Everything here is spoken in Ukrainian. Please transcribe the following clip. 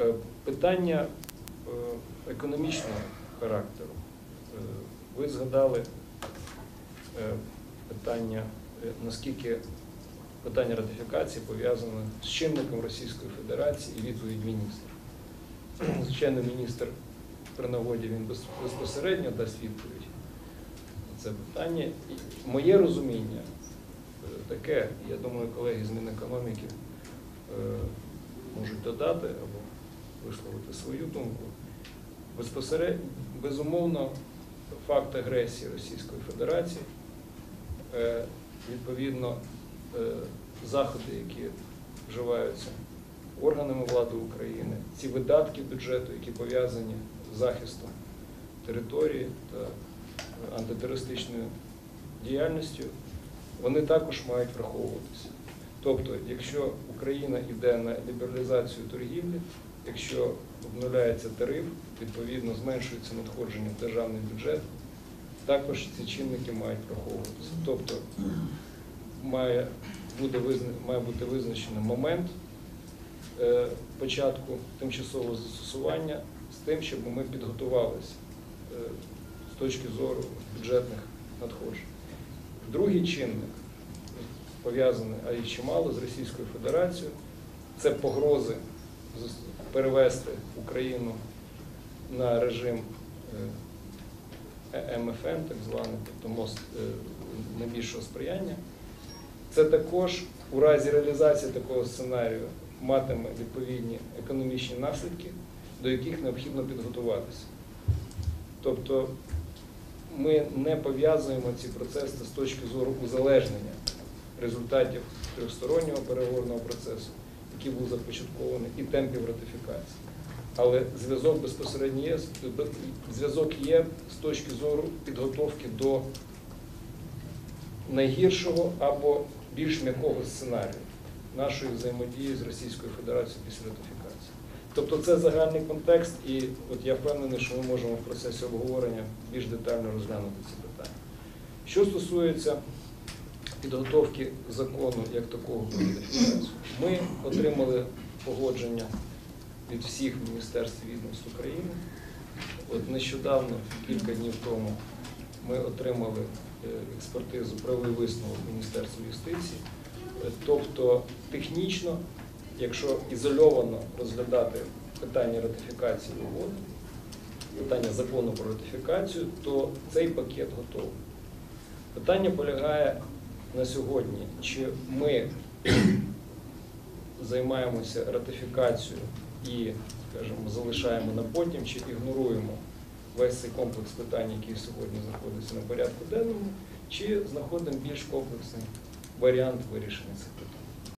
Е, Питання е, економічного характеру. Е, Ви згадали питання, наскільки питання ратифікації пов'язане з чинником Російської Федерації і відповідь міністра. Звичайно, міністр при нагоді він безпосередньо дасть відповідь на це питання. І моє розуміння таке, я думаю, колеги з Мінекономіки можуть додати або висловити свою думку. Безпосередньо, безумовно, факт агресії Російської Федерації, е, відповідно, е, заходи, які вживаються органами влади України, ці видатки бюджету, які пов'язані з захистом території та антитерористичною діяльністю, вони також мають враховуватися. Тобто, якщо Україна йде на лібералізацію торгівлі, якщо обнуляється тариф, відповідно зменшується надходження в державний бюджет, також ці чинники мають враховуватися. Тобто має, буде має бути визначений момент е, початку тимчасового застосування з тим, щоб ми підготувалися е, з точки зору бюджетних надходжень. Другий чинник пов'язаний, а їх чимало з Російською Федерацією, це погрози перевести Україну на режим е, МФН, так званий, тобто мост е, найбільшого сприяння. Це також у разі реалізації такого сценарію матиме відповідні економічні наслідки, до яких необхідно підготуватися. Тобто ми не пов'язуємо ці процеси з точки зору узалежнення результатів трьохстороннього переговорного процесу, який був започаткований, і темпів ратифікації. Але зв'язок безпосередньо є, зв'язок є з точки зору підготовки до найгіршого або більш м'якого сценарію нашої взаємодії з Російською Федерацією після ратифікації. Тобто це загальний контекст, і от я впевнений, що ми можемо в процесі обговорення більш детально розглянути ці питання. Що стосується підготовки закону як такого про ратифікацію, ми отримали погодження від всіх міністерств відомств України. От нещодавно, кілька днів тому, ми отримали е, експертизу, правовий висновок Міністерства юстиції. Е, Тобто технічно, якщо ізольовано розглядати питання ратифікації угоди, питання закону про ратифікацію, то цей пакет готовий. Питання полягає на сьогодні, чи ми займаємося ратифікацією і, скажімо, залишаємо на потім, чи ігноруємо весь цей комплекс питань, який сьогодні знаходиться на порядку денному, чи знаходимо більш комплексний варіант вирішення цих питань.